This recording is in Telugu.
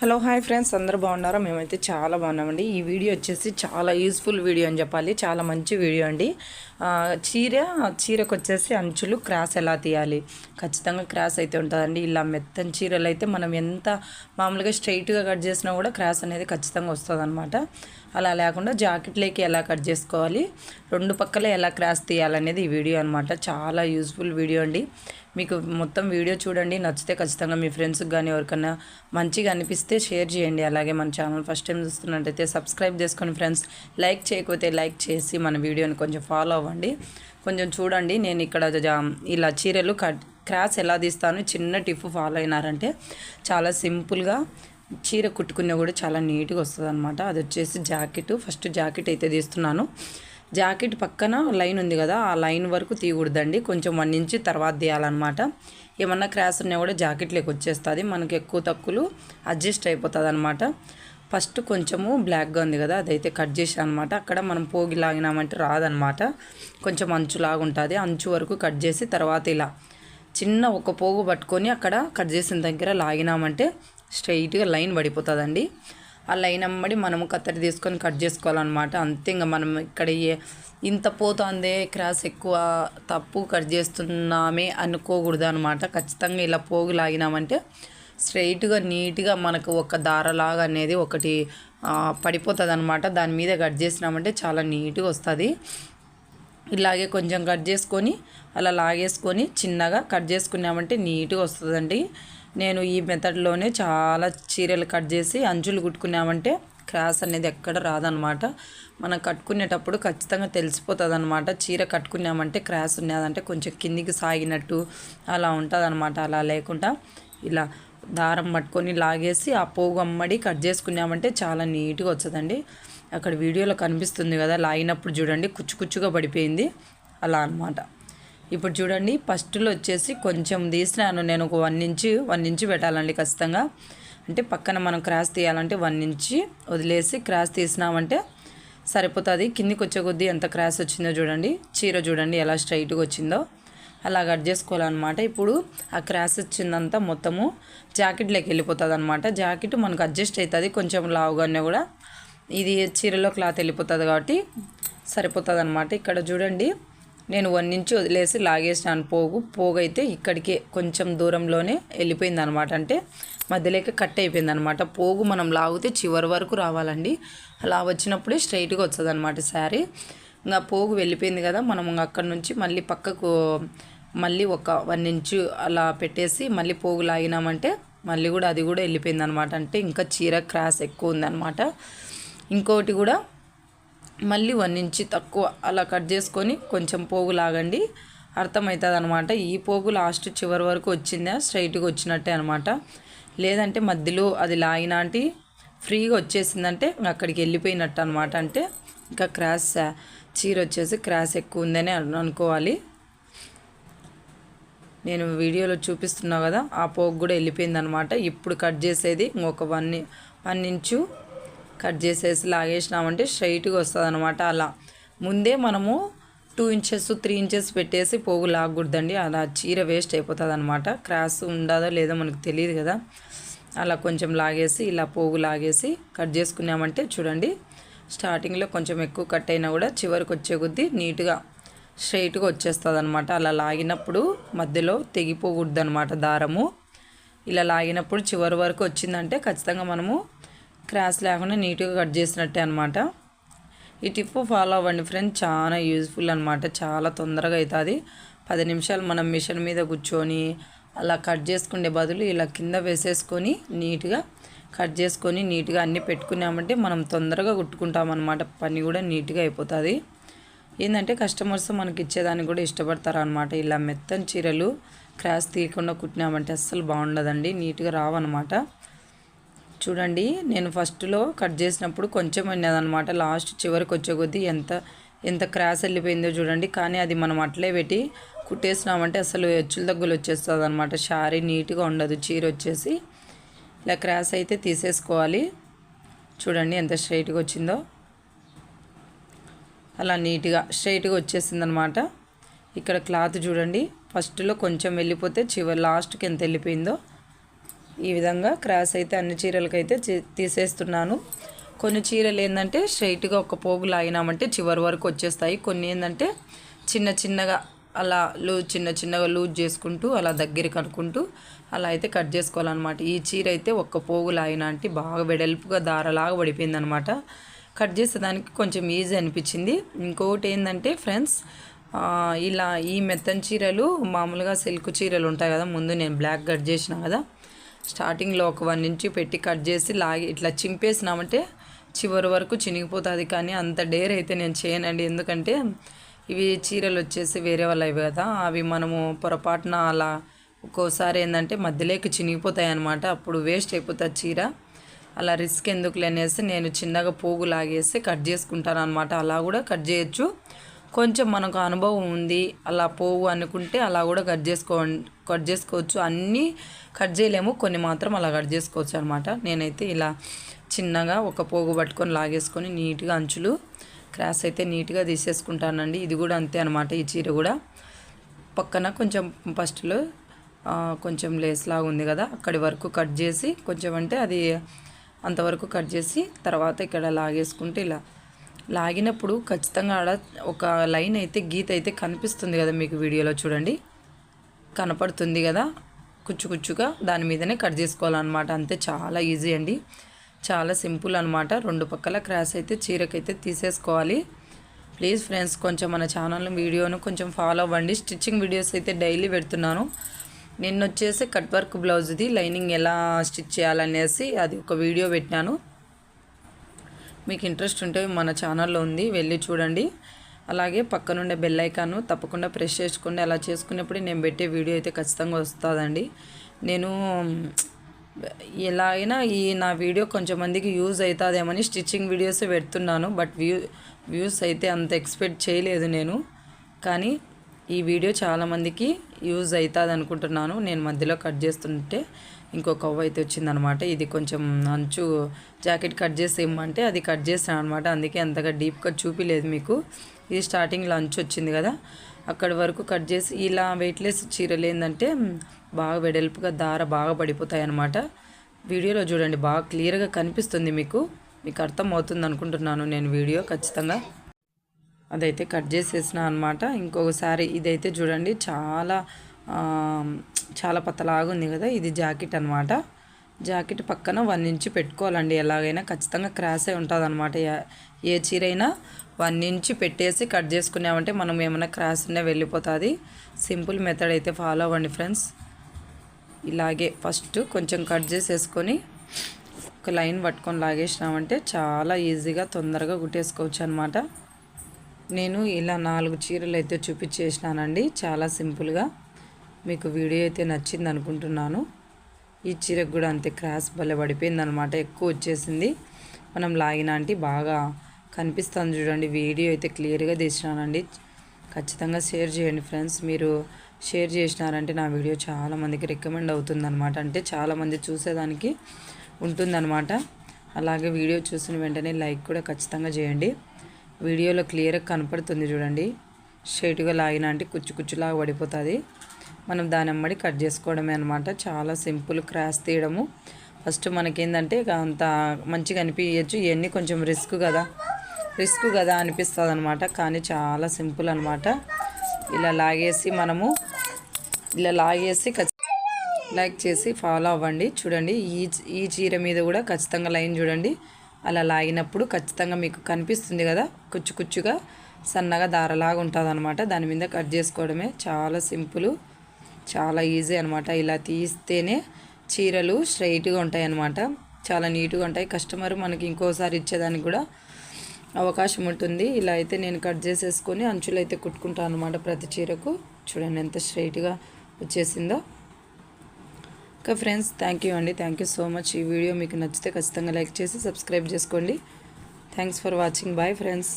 హలో హాయ్ ఫ్రెండ్స్ అందరూ బాగున్నారా? మేమైతే చాలా బాగున్నామండి. ఈ వీడియో వచ్చేసి చాలా యూస్ఫుల్ వీడియో అని చెప్పాలి. చాలా మంచి వీడియో అండి. చీర చీరకు వచ్చేసి అంచులు క్రాస్ ఎలా తీయాలి? ఖచ్చితంగా క్రాస్ అయితే ఉంటుందండి. ఇలా మెత్తని చీరలు అయితే మనం ఎంత మామూలుగా స్ట్రైట్గా కట్ చేసినా కూడా క్రాస్ అనేది ఖచ్చితంగా వస్తుంది అలా లేకుండా జాకెట్లోకి ఎలా కట్ చేసుకోవాలి? రెండు పక్కల ఎలా క్రాస్ తీయాలనేది ఈ వీడియో అనమాట చాలా యూస్ఫుల్ వీడియో అండి. మీకు మొత్తం వీడియో చూడండి నచ్చితే ఖచ్చితంగా మీ ఫ్రెండ్స్కి కానీ ఎవరికైనా మంచిగా అనిపిస్తే షేర్ చేయండి. అలాగే మన ఛానల్ ఫస్ట్ టైం చూస్తున్నట్టయితే సబ్స్క్రైబ్ చేసుకొని ఫ్రెండ్స్ లైక్ చేయకపోతే లైక్ చేసి మన వీడియోని కొంచెం ఫాలో అవ్వండి. కొంచెం చూడండి నేను ఇక్కడ ఇలా చీరలు కట్ క్రాస్ ఎలా తీస్తాను చిన్న టిప్ ఫాలో అయినారంటే చాలా సింపుల్గా చీర కుట్టుకున్న కూడా చాలా నీట్గా వస్తుంది అనమాట అది వచ్చేసి జాకెట్ ఫస్ట్ జాకెట్ అయితే తీస్తున్నాను. జాకెట్ పక్కన లైన్ ఉంది కదా ఆ లైన్ వరకు తీయకూడదండి. కొంచెం వన్ ఇంచ్ తర్వాత తీయాలన్నమాట. ఏమన్నా క్రాస్ ఉన్నా కూడా జాకెట్లోకి వచ్చేస్తుంది. మనకి ఎక్కువ తక్కువలు అడ్జస్ట్ అయిపోతుంది అనమాట ఫస్ట్ కొంచెము బ్లాక్గా ఉంది కదా అదైతే కట్ చేసాను అనమాట అక్కడ మనం పోగి లాగినామంటే రాదనమాట కొంచెం అంచులాగా ఉంటుంది. అంచు వరకు కట్ చేసి తర్వాత ఇలా చిన్న ఒక పోగు పట్టుకొని అక్కడ కట్ చేసిన దగ్గర లాగినామంటే స్ట్రైట్గా లైన్ పడిపోతుందండి. ఆ లైన్ అమ్మడి మనము కత్తెర తీసుకొని కట్ చేసుకోవాలన్నమాట. అంతే ఇంకా మనం ఇక్కడ ఇంత పోతుంది క్రాస్ ఎక్కువ తప్పు కట్ చేస్తున్నామే అనుకోకూడదు అనమాట ఖచ్చితంగా ఇలా పోగు లాగినామంటే స్ట్రైట్గా నీట్గా మనకు ఒక దారలాగా అనేది ఒకటి పడిపోతుంది అనమాట దాని మీద కట్ చేసినామంటే చాలా నీట్గా వస్తుంది. ఇలాగే కొంచెం కట్ చేసుకొని అలా లాగేసుకొని చిన్నగా కట్ చేసుకున్నామంటే నీట్గా వస్తుందండి. నేను ఈ మెథడ్లోనే చాలా చీరలు కట్ చేసి అంచులు కుట్టుకున్నామంటే క్రాస్ అనేది ఎక్కడ రాదనమాట మనం కట్టుకునేటప్పుడు ఖచ్చితంగా తెలిసిపోతుంది అనమాట చీర కట్టుకున్నామంటే క్రాస్ ఉన్నదంటే కొంచెం కిందికి సాగినట్టు అలా ఉంటుంది అలా లేకుండా ఇలా దారం పట్టుకొని లాగేసి ఆ పోగు అమ్మడి కట్ చేసుకున్నామంటే చాలా నీట్గా వచ్చదండి. అక్కడ వీడియోలో కనిపిస్తుంది కదా లాగినప్పుడు చూడండి కుచ్చు కుచ్చుగా పడిపోయింది. అలా అన్నమాట. ఇప్పుడు చూడండి ఫస్ట్లో వచ్చేసి కొంచెం తీసినాను నేను ఒక వన్ ఇంచ్ వన్ ఇంచ్ పెట్టాలండి ఖచ్చితంగా. అంటే పక్కన మనం క్రాస్ తీయాలంటే వన్ ఇంచ్ వదిలేసి క్రాస్ తీసినామంటే సరిపోతుంది. కిందికి వచ్చే కొద్దీ ఎంత క్రాస్ వచ్చిందో చూడండి చీర చూడండి ఎలా స్ట్రైట్గా వచ్చిందో. అలా కట్ చేసుకోవాలన్నమాట. ఇప్పుడు ఆ క్రాస్ వచ్చిందంతా మొత్తము జాకెట్లోకి వెళ్ళిపోతుంది అనమాట జాకెట్ మనకు అడ్జస్ట్ అవుతుంది కొంచెం లావుగానే కూడా. ఇది చీరలో క్లాత్ వెళ్ళిపోతుంది కాబట్టి సరిపోతుంది అనమాట ఇక్కడ చూడండి నేను వన్ ఇంచ్ వదిలేసి లాగేసినాను పోగు. పోగు అయితే ఇక్కడికే కొంచెం దూరంలోనే వెళ్ళిపోయింది అనమాట అంటే మధ్యలోకి కట్ అయిపోయింది అనమాట పోగు మనం లాగితే చివరి వరకు రావాలండి. అలా వచ్చినప్పుడే స్ట్రైట్గా వస్తుంది అనమాట శారీ. ఇంకా పోగు వెళ్ళిపోయింది కదా మనం అక్కడ నుంచి మళ్ళీ పక్కకు మళ్ళీ ఒక వన్ ఇంచు అలా పెట్టేసి మళ్ళీ పోగు లాగినామంటే మళ్ళీ కూడా అది కూడా వెళ్ళిపోయింది అనమాట అంటే ఇంకా చీర క్రాస్ ఎక్కువ ఉందన్నమాట ఇంకోటి కూడా మళ్ళీ వన్ ఇంచ్ తక్కువ అలా కట్ చేసుకొని కొంచెం పోగు లాగండి. అర్థమవుతుంది అనమాట ఈ పోగు లాస్ట్ చివరి వరకు వచ్చిందా? స్ట్రైట్గా వచ్చినట్టే అనమాట. లేదంటే మధ్యలో అది లాగినాంటి ఫ్రీగా వచ్చేసిందంటే అక్కడికి వెళ్ళిపోయినట్టు అనమాట అంటే ఇంకా క్రాస్ చీర వచ్చేసి క్రాస్ ఎక్కువ ఉందని అనుకోవాలి. నేను వీడియోలో చూపిస్తున్నా కదా ఆ పోగు కూడా వెళ్ళిపోయింది అనమాట ఇప్పుడు కట్ చేసేది ఇంకొక వన్ వన్ ఇంచు కట్ చేసేసి లాగేసినామంటే స్ట్రైట్గా వస్తుంది అనమాట అలా. ముందే మనము టూ ఇంచెస్ త్రీ ఇంచెస్ పెట్టేసి పోగు లాగకూడదండి. అలా చీర వేస్ట్ అయిపోతుంది అనమాట క్రాస్ ఉండదో లేదో మనకు తెలియదు కదా. అలా కొంచెం లాగేసి ఇలా పోగు లాగేసి కట్ చేసుకున్నామంటే చూడండి స్టార్టింగ్లో కొంచెం ఎక్కువ కట్ అయినా కూడా చివరికి వచ్చే కొద్దీ నీట్గా స్ట్రైట్గా వచ్చేస్తుంది అనమాట అలా లాగినప్పుడు మధ్యలో తెగిపోకూడదు అనమాట దారము. ఇలా లాగినప్పుడు చివరి వరకు వచ్చిందంటే ఖచ్చితంగా మనము క్రాస్ లేకుండా నీట్గా కట్ చేసినట్టే అనమాట ఈ టిప్ ఫాలో అవ్వండి ఫ్రెండ్స్. చాలా యూజ్ఫుల్ అనమాట చాలా తొందరగా అవుతుంది పది నిమిషాలు మనం మిషన్ మీద కూర్చొని అలా కట్ చేసుకునే బదులు ఇలా కింద వేసేసుకొని నీట్గా కట్ చేసుకొని నీట్గా అన్నీ పెట్టుకున్నామంటే మనం తొందరగా కుట్టుకుంటామన్నమాట. పని కూడా నీట్గా అయిపోతుంది. ఏంటంటే కస్టమర్స్ మనకి ఇచ్చేదానికి కూడా ఇష్టపడతారు అనమాట ఇలా మెత్తని చీరలు క్రాస్ తీయకుండా కుట్టినామంటే అస్సలు బాగుండదండి. నీట్గా రావన్నమాట. చూడండి నేను ఫస్ట్లో కట్ చేసినప్పుడు కొంచెం ఉన్నదనమాట లాస్ట్ చివరికి వచ్చే కొద్దీ ఎంత ఎంత క్రాస్ వెళ్ళిపోయిందో చూడండి. కానీ అది మనం అట్లే పెట్టి కుట్టేసినామంటే అసలు ఎచ్చుల దగ్గర వచ్చేస్తుంది అనమాట శారీ నీట్గా ఉండదు చీర వచ్చేసి. ఇలా క్రాస్ అయితే తీసేసుకోవాలి. చూడండి ఎంత స్ట్రైట్గా వచ్చిందో. అలా నీట్గా స్ట్రైట్గా వచ్చేసింది అనమాట ఇక్కడ క్లాత్ చూడండి ఫస్ట్లో కొంచెం వెళ్ళిపోతే చివరి లాస్ట్కి ఎంత వెళ్ళిపోయిందో. ఈ విధంగా క్రాస్ అయితే అన్ని చీరలకైతే చే- తీసేస్తున్నాను. కొన్ని చీరలు ఏంటంటే స్ట్రైట్గా ఒక పోగు లాగినామంటే చివరి వరకు వచ్చేస్తాయి. కొన్ని ఏంటంటే చిన్న చిన్నగా అలా లూజ్ చిన్న చిన్నగా లూజ్ చేసుకుంటూ అలా దగ్గరికి అనుకుంటూ అలా అయితే కట్ చేసుకోవాలన్నమాట. ఈ చీర అయితే ఒక్క పోగు లాగిన అంటే బాగా వెడల్పుగా దారలాగా పడిపోయిందనమాట కట్ చేసేదానికి కొంచెం ఈజీ అనిపించింది. ఇంకొకటి ఏంటంటే ఫ్రెండ్స్ ఇలా ఈ మెత్తని చీరలు మామూలుగా సిల్క్ చీరలు ఉంటాయి కదా ముందు నేను బ్లాక్ కట్ చేసిన కదా స్టార్టింగ్లో ఒక వన్ ఇంచు పెట్టి కట్ చేసి లాగి ఇట్లా చింపేసినామంటే చివరి వరకు చినిగిపోతుంది కానీ అంత డేర్ అయితే నేను చేయనండి. ఎందుకంటే ఇవి చీరలు వచ్చేసి వేరే వాళ్ళవి కదా అవి మనము పొరపాటున అలా ఒక్కోసారి ఏంటంటే మధ్యలోకి చినిగిపోతాయి అనమాట అప్పుడు వేస్ట్ అయిపోతుంది చీర. అలా రిస్క్ ఎందుకు అనేసి నేను చిన్నగా పోగు లాగేసి కట్ చేసుకుంటాను అనమాట అలా కూడా కట్ చేయొచ్చు. కొంచెం మనకు అనుభవం ఉంది అలా పోవు అనుకుంటే అలా కూడా కట్ చేసుకో కట్ చేసుకోవచ్చు. అన్నీ కట్ చేయలేము కొన్ని మాత్రం అలా కట్ చేసుకోవచ్చు అనమాట నేనైతే ఇలా చిన్నగా ఒక పోగు పట్టుకొని లాగేసుకొని నీట్గా అంచులు క్రాస్ అయితే నీట్గా తీసేసుకుంటానండి. ఇది కూడా అంతే అనమాట ఈ చీర కూడా. పక్కన కొంచెం ఫస్ట్లో కొంచెం లేస్ లాగా ఉంది కదా అక్కడి వరకు కట్ చేసి కొంచెం అంటే అది అంతవరకు కట్ చేసి తర్వాత ఇక్కడ లాగేసుకుంటే ఇలా లాగినప్పుడు ఖచ్చితంగా ఆడ ఒక లైన్ అయితే గీత అయితే కనిపిస్తుంది కదా మీకు వీడియోలో చూడండి. కనపడుతుంది కదా? కుచ్చు కుచ్చుగా దాని మీదనే కట్ చేసుకోవాలన్నమాట. అంతే చాలా ఈజీ అండి. చాలా సింపుల్ అనమాట రెండు పక్కల క్రాస్ అయితే చీరకైతే తీసేసుకోవాలి. ప్లీజ్ ఫ్రెండ్స్ కొంచెం మన ఛానల్ వీడియోను కొంచెం ఫాలో అవ్వండి. స్టిచ్చింగ్ వీడియోస్ అయితే డైలీ పెడుతున్నాను. నిన్న వచ్చేసి కట్ వర్క్ బ్లౌజ్ది లైనింగ్ ఎలా స్టిచ్ చేయాలనేసి అది ఒక వీడియో పెట్టినాను. మీకు ఇంట్రెస్ట్ ఉంటే మన ఛానల్లో ఉంది వెళ్ళి చూడండి. అలాగే పక్కనుండే బెల్ ఐకాన్ తప్పకుండా ప్రెస్ చేసుకోండి. అలా చేసుకున్నప్పుడు నేను పెట్టే వీడియో అయితే ఖచ్చితంగా వస్తుందండి. నేను ఎలా అయినా ఈ నా వీడియో కొంచెం మందికి యూజ్ అవుతుందేమని స్టిచ్చింగ్ వీడియోస్ పెడుతున్నాను. బట్ వ్యూ వ్యూస్ అయితే అంత ఎక్స్పెక్ట్ చేయలేదు నేను. కానీ ఈ వీడియో చాలామందికి యూజ్ అవుతుంది అనుకుంటున్నాను. నేను మధ్యలో కట్ చేస్తుంటే ఇంకో కవ్వ అయితే వచ్చిందనమాట. ఇది కొంచెం అంచు జాకెట్ కట్ చేసి ఇమ్మంటే అది కట్ చేసాను అనమాట అందుకే అంతగా డీప్గా చూపిలేదు మీకు. ఇది స్టార్టింగ్లో అంచు వచ్చింది కదా. అక్కడి వరకు కట్ చేసి ఇలా వెయిట్లెస్ చీరలు ఏంటంటే బాగా వెడల్పుగా దార బాగా పడిపోతాయి అనమాట వీడియోలో చూడండి బాగా క్లియర్గా కనిపిస్తుంది మీకు. మీకు అర్థం అవుతుంది అనుకుంటున్నాను నేను వీడియో ఖచ్చితంగా. అదైతే కట్ చేసేసిన అనమాట ఇంకొకసారి ఇదైతే చూడండి చాలా చాలా పతలాగా ఉంది కదా ఇది జాకెట్ అనమాట జాకెట్ పక్కన వన్ ఇంచ్ పెట్టుకోవాలండి ఎలాగైనా ఖచ్చితంగా క్రాస్ అయి ఉంటుంది అనమాట ఏ చీర అయినా వన్ ఇంచ్ పెట్టేసి కట్ చేసుకున్నామంటే మనం ఏమైనా క్రాస్ ఉన్నా వెళ్ళిపోతుంది. సింపుల్ మెథడ్ అయితే ఫాలో అవ్వండి ఫ్రెండ్స్. ఇలాగే ఫస్ట్ కొంచెం కట్ చేసేసుకొని ఒక లైన్ పట్టుకొని లాగేసినామంటే చాలా ఈజీగా తొందరగా కుట్టేసుకోవచ్చు అనమాట నేను ఇలా నాలుగు చీరలు అయితే చూపించేసినానండి. చాలా సింపుల్గా మీకు వీడియో అయితే నచ్చింది అనుకుంటున్నాను. ఈ చీరకు కూడా అంతే క్రాస్ భలే పడిపోయింది అనమాట ఎక్కువ వచ్చేసింది. మనం లాగిన అంటే బాగా కనిపిస్తుంది చూడండి. వీడియో అయితే క్లియర్గా తీసినానండి. ఖచ్చితంగా షేర్ చేయండి ఫ్రెండ్స్. మీరు షేర్ చేసినారంటే నా వీడియో చాలా మందికి రికమెండ్ అవుతుందన్నమాట. అంటే చాలామంది చూసేదానికి ఉంటుందన్నమాట. అలాగే వీడియో చూసిన వెంటనే లైక్ కూడా ఖచ్చితంగా చేయండి. వీడియోలో క్లియర్గా కనపడుతుంది చూడండి. స్ట్రైట్గా లాగిన అంటే కుచ్చు కుచ్చులాగా పడిపోతుంది. మనం దాని అమ్మడి కట్ చేసుకోవడమే అనమాట చాలా సింపుల్ క్రాస్ తీయడము. ఫస్ట్ మనకేందంటే ఇక అంత మంచిగా అనిపించచ్చు ఇవన్నీ కొంచెం రిస్క్ కదా. రిస్క్ కదా అనిపిస్తుంది అనమాట కానీ చాలా సింపుల్ అనమాట ఇలా లాగేసి మనము ఇలా లాగేసి లైక్ చేసి ఫాలో అవ్వండి. చూడండి ఈ ఈ చీర మీద కూడా ఖచ్చితంగా లైన్ చూడండి. అలా లాగినప్పుడు ఖచ్చితంగా మీకు కనిపిస్తుంది కదా? కుచ్చు కుచ్చుగా సన్నగా దారలాగా ఉంటుంది అనమాట దాని మీద కట్ చేసుకోవడమే చాలా సింపుల్ చాలా ఈజీ అనమాట ఇలా తీస్తేనే చీరలు స్ట్రైట్గా ఉంటాయి అన్నమాట చాలా నీట్గా ఉంటాయి. కస్టమర్ మనకి ఇంకోసారి ఇచ్చేదానికి కూడా అవకాశం ఉంటుంది. ఇలా అయితే నేను కట్ చేసేసుకొని అంచులు అయితే కుట్టుకుంటాను అనమాట ప్రతి చీరకు. చూడండి ఎంత స్ట్రైట్గా వచ్చేసిందో. ఓకే ఫ్రెండ్స్ థ్యాంక్ యూ అండి. థ్యాంక్ యూ సో మచ్ ఈ వీడియో మీకు నచ్చితే ఖచ్చితంగా లైక్ చేసి సబ్స్క్రైబ్ చేసుకోండి. Thanks for watching bye friends